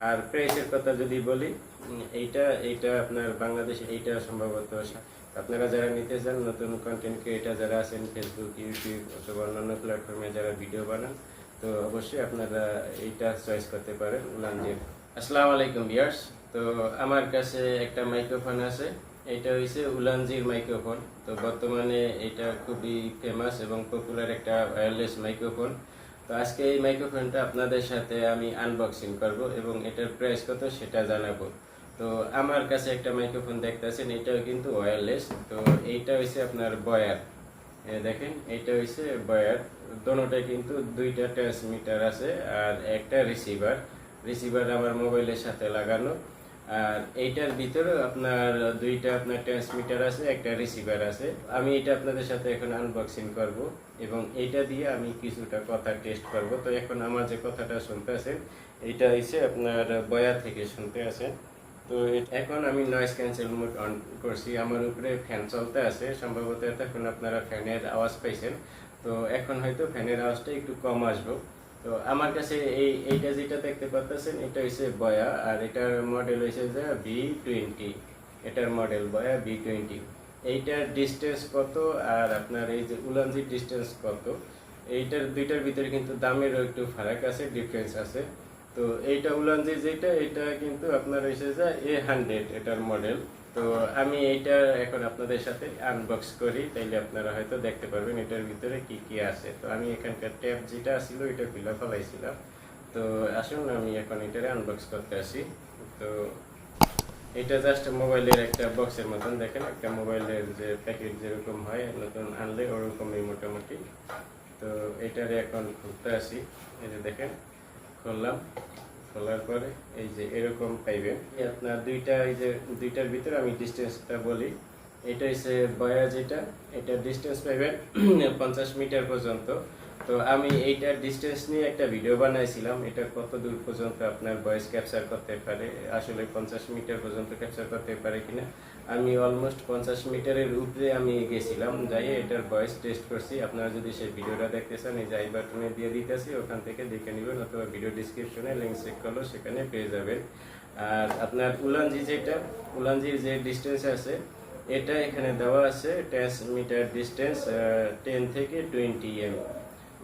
আর প্রাইসের কথা যদি বলি এইটা এইটা আপনার বাংলাদেশে, এইটা সম্ভবত আপনারা যারা নিতে চান নতুন কন্টেন্ট ক্রিয়েটার যারা আছেন ফেসবুক ইউটিউব অথবা অন্যান্য প্ল্যাটফর্মে যারা ভিডিও বানান, তো অবশ্যই আপনারা এইটা চয়েস করতে পারেন উলানজির আসসালামু আলাইকুম ভিউয়ার্স তো আমার কাছে একটা মাইক্রোফোন আছে এটা হইছে উলানজির মাইক্রোফোন তো বর্তমানে এটা খুবই ফেমাস এবং পপুলার একটা ওয়্যারলেস মাইক্রোফোন তো আজকে এই মাইক্রোফোনটা আপনাদের সাথে আমি আনবক্সিং করব এবং এটার প্রাইস কত সেটা জানাব। তো আমার কাছে একটা মাইক্রোফোন দেখতেছেন, এটাও কিন্তু ওয়্যারলেস তো এইটা হইছে আপনার বয়ার। দেখেন, এইটা হইছে বয়ার। দোনোটা কিন্তু দুইটা ট্রান্সমিটার আছে আর একটা রিসিভার রিসিভার আমার মোবাইলের সাথে লাগানো। আর এইটার ভিতরে আপনার দুইটা আপনার ট্রান্সমিটার আছে, একটা রিসিভার আছে। আমি এটা আপনাদের সাথে এখন আনবক্সিং করব এবং এইটা দিয়ে আমি কিছুটা কথা টেস্ট করব। তো এখন আমার যে কথাটা শুনতে আছেন এটা হচ্ছে আপনার বয়া থেকে শুনতে আছেন। তো এখন আমি নয়েজ ক্যান্সেল মোড অন করছি। আমার উপরে ফ্যান চলতে আছে। সম্ভবত এখন আপনারা ফ্যানের আওয়াজ পাইছেন। তো এখন হয়তো ফ্যানের আওয়াজটা একটু কম আসব। তো আমার কাছে এই এইটা যেটা দেখতে পাচ্ছেন এটা হচ্ছে বয়া, আর এটার মডেল হয়েছে যে বি টোয়েন্টি এটার মডেল বয়া বি টোয়েন্টি এইটার ডিস্টেন্স কত, আর আপনার এই যে উলানজির ডিস্টেন্স কত? এইটার দুইটার ভিতরে কিন্তু দামেরও একটু ফারাক আছে ডিফারেন্স আছে। তো এইটা উলানজি যেটা, এটা কিন্তু আপনার হয়েছে যে এ হান্ড্রেড এটার মডেল তো আমি এইটা এখন আপনাদের সাথে আনবক্স করি, তাইলে আপনারা হয়তো দেখতে পারবেন এটার ভিতরে কি কি আছে। তো আমি এখানকার ট্যাপ যেটা ছিল এটা খুলে ফেলাইছিলাম। তো আসুন, আমি এখন এটার আনবক্স করতে আসি। তো এটা জাস্ট মোবাইলের একটা বক্সের মতন, দেখেন, একটা মোবাইলের যে প্যাকেট যেরকম হয়, নতুন আনলে ওরকমই মোটামুটি। তো এটারে এখন খুলতে আসি। যে দেখেন, খুললাম। খোলার পরে এই যে এরকম পাইবেন। আপনার দুইটা এই যে দুইটার ভিতরে আমি ডিস্টেন্সটা বলি। এটা হচ্ছে বয়া যেটা, এটা ডিস্টেন্স পাইবেন পঞ্চাশ মিটার পর্যন্ত। তো আমি এইটার ডিস্টেন্স নিয়ে একটা ভিডিও বানাইছিলাম। এটা কত দূর পর্যন্ত আপনার ভয়েস ক্যাপচার করতে পারে? আসলে পঞ্চাশ মিটার পর্যন্ত ক্যাপচার করতে পারে কিনা? আমি অলমোস্ট পঞ্চাশ মিটারের উপরে আমি গেছিলাম যাই এটার ভয়েস টেস্ট করছি। আপনারা যদি সেই ভিডিওটা দেখতে চান, এই যাই বাটনে দিয়ে দিতেছি, ওখান থেকে দেখে নেবেন, অথবা ভিডিও ডিসক্রিপশনে লিঙ্ক চেক করল সেখানে পেয়ে যাবেন। আর আপনার উলানজি যেটা, উলানজির যে ডিস্টেন্স আছে, এটা এখানে দেওয়া আছে টেন মিটার ডিস্টেন্স টেন থেকে টোয়েন্টি এম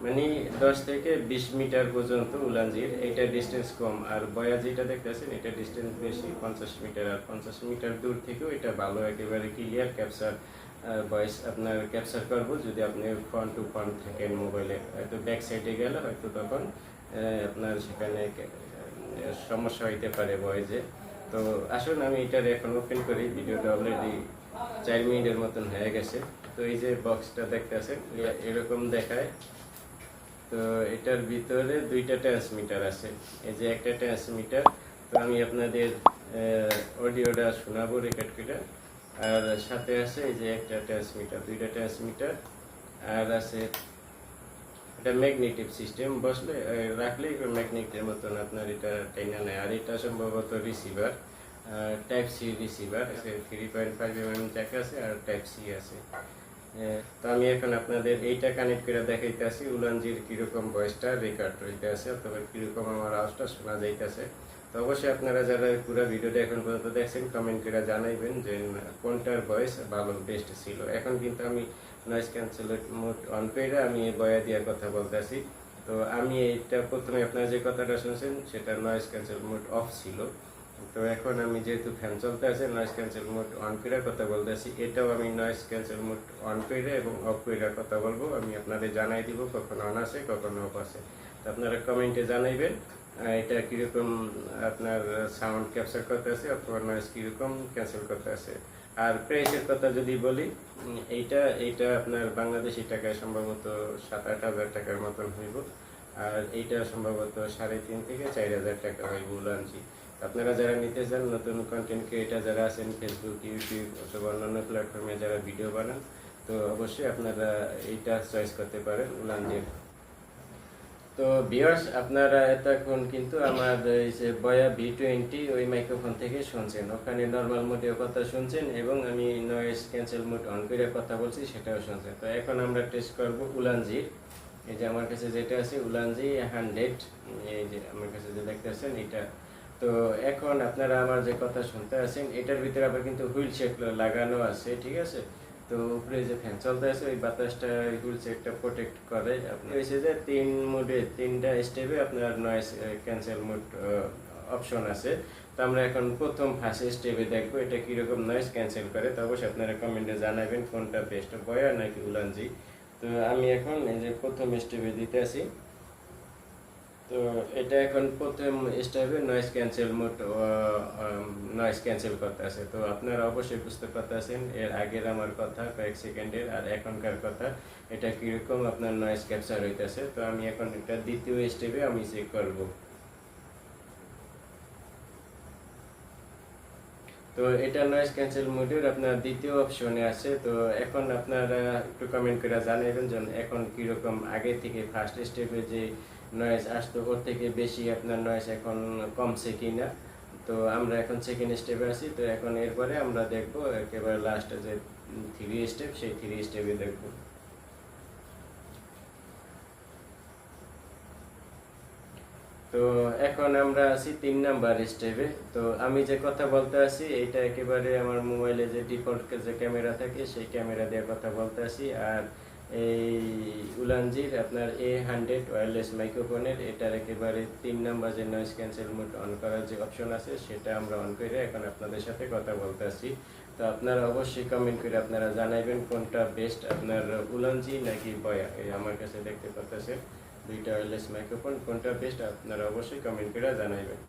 মানে দশ থেকে বিশ মিটার পর্যন্ত উলানজির এটা ডিস্টেন্স কম। আর বয়া যেটা দেখতেছেন, এটা ডিস্টেন্স বেশি, পঞ্চাশ মিটার। আর পঞ্চাশ মিটার দূর থেকেও এটা ভালো, একেবারে ক্লিয়ার ক্যাপচার ভয়েস আপনার ক্যাপচার করব। যদি আপনি ফ্রন্ট টু ফ্রন্ট থাকেন মোবাইলে হয়তো ব্যাক সাইডে গেলে হয়তো তখন আপনার সেখানে সমস্যা হইতে পারে ভয়েসে তো আসুন, আমি এটার এখন ওপেন করি। ভিডিওটা অলরেডি চার মিনিটের মতন হয়ে গেছে। তো এই যে বক্সটা দেখতেছেন এরকম দেখায়। তো এটার ভিতরে দুইটা ট্রান্সমিটার আছে। এই যে একটা ট্রান্সমিটার তো আমি আপনাদের অডিওটা শোনাবো রেকর্ড করে। আর সাথে আছে এই যে একটা ট্রান্সমিটার দুইটা ট্রান্সমিটার আর আছে এটা ম্যাগনেটিক সিস্টেম বসলে রাখলে ম্যাগনেটের মতন আপনার এটা টাইনা নেয়। আর এটা সম্ভবত receiver type C receiver three point five M jack আছে আর টাইপ সি আছে। তো আমি এখন আপনাদের এইটা কানেক্ট করে দেখাইতেছি উলানজির কীরকম ভয়েসটা রেকর্ড হইতে আছে অথবা কীরকম আমার আওয়াজটা শোনা যাইতেছে। তো অবশ্যই আপনারা যারা পুরো ভিডিওটা এখন পর্যন্ত দেখছেন কমেন্ট করে জানাইবেন যে কোনটার ভয়েস ভালো বেস্ট ছিল। এখন কিন্তু আমি নয়েজ ক্যান্সেলেট মোড অন করে আমি বয়া দিয়ে কথা বলতেছি। তো আমি এইটা প্রথমে আপনারা যে কথাটা শুনছেন, সেটা নয়েজ ক্যান্সেল মোড অফ ছিল। তো এখন আমি যেহেতু ফ্যান চলতে আছে নয়েজ ক্যান্সেল মোড অন করে কথা বলতেছি এটাও আমি নয়েজ ক্যান্সেল মোড অন করে এবং অফ করে কথা বলব। আমি আপনাদের জানাই দিব কখন অন আছে, কখন অফ আছে। তো আপনারা কমেন্টে জানাইবেন এটা কীরকম আপনার সাউন্ড ক্যাপচার করতে আছে অথবা নয়েজ কীরকম ক্যান্সেল করতে আছে। আর প্রাইসের কথা যদি বলি এইটা এইটা আপনার বাংলাদেশি টাকায় সম্ভবত সাত আট হাজার টাকার মতন হইব। আর এইটা সম্ভবত সাড়ে তিন থেকে চার হাজার টাকা হইব উলানজি আপনারা যারা নিতে চান, নতুন কন্টেন্ট ক্রিয়েটার যারা আছেন ফেসবুক ইউটিউব অথবা অন্যান্য প্ল্যাটফর্মে যারা ভিডিও বানান, তো অবশ্যই আপনারা এইটা চয়েস করতে পারেন উলানজির তো ভিউয়ার্স আপনারা এতক্ষণ কিন্তু আমার এই যে বয়া ভি টোয়েন্টি ওই মাইক্রোফোন থেকে শুনছেন। ওখানে নর্মাল মোডেও কথা শুনছেন এবং আমি নয়েজ ক্যান্সেল মোড অন করে কথা বলছি, সেটাও শুনছেন। তো এখন আমরা টেস্ট করব উলানজির। এই যে আমার কাছে যেটা আছে, উলানজি হান্ড্রেড এই যে আমার কাছে যে দেখতেছেন, এটা তো এখন আপনারা আমার যে কথা শুনতে আছেন, এটার ভিতরে আবার কিন্তু হুইল সেট লাগানো আছে, ঠিক আছে? তো উপরে যে ফ্যান চলতে আছে, ওই বাতাসটা হুইল সেটটা প্রোটেক্ট করে। আপনি হয়েছে যে তিন মোডে তিনটা স্টেপে আপনার নয়েস ক্যান্সেল মোড অপশন আছে। তো আমরা এখন প্রথম ফার্স্ট স্টেপে দেখব এটা কীরকম নয়েস ক্যান্সেল করে। তো অবশ্যই আপনারা কমেন্টে জানাবেন কোনটা বেস্ট বয়া নাকি উলানজি। তো আমি এখন এই যে প্রথম স্টেপে দিতে আছি। তো এটা এখন প্রথম স্টেপে নয়েস ক্যান্সেল মোট নয়েস ক্যান্সেল করতে আছে। তো আপনারা অবশ্যই বুঝতে পারতেছেন, এর আগের আমার কথা, কয়েক সেকেন্ডের, আর এখনকার কথা, এটা কীরকম আপনার নয়েজ ক্যাপচার হইতেছে। তো আমি এখন এটা দ্বিতীয় স্টেপে আমি চেক করব। তো এটা নয়েজ ক্যান্সেল মোডের আপনার দ্বিতীয় অপশনে আছে। তো এখন আপনারা একটু কমেন্ট করে জানাবেন যে এখন কীরকম আগে থেকে ফার্স্ট স্টেপে যে নয়েজ আসতো, ওর থেকে বেশি আপনার নয়েজ এখন কমছে কি না তো আমরা এখন সেকেন্ড স্টেপে আছি। তো এখন এরপরে আমরা দেখব একেবারে লাস্টে যে থ্রি স্টেপ সেই থ্রি স্টেপে দেখব। তো এখন আমরা আছি তিন নাম্বার স্টেপে তো আমি যে কথা বলতে আছি, এটা একেবারে আমার মোবাইলে যে ডিফল্ট যে ক্যামেরা থাকে, সেই ক্যামেরা দিয়ে কথা বলতে আছি। আর এই উলানজির, আপনার এ হান্ড্রেড ওয়্যারলেস মাইক্রোফোনের এটার একেবারে তিন নাম্বার যে নয়েজ ক্যান্সেল মোড অন করার যে অপশন আছে, সেটা আমরা অন করে এখন আপনাদের সাথে কথা বলতে আছি। তো আপনারা অবশ্যই কমেন্ট করে আপনারা জানাইবেন কোনটা বেস্ট আপনার উলানজি নাকি বয়া, এই আমার কাছে দেখতে পাচ্ছেন দুইটা ওয়্যারলেস মাইক্রোফোন কোনটা বেস্ট আপনারা অবশ্যই কমেন্ট করে জানাইবেন।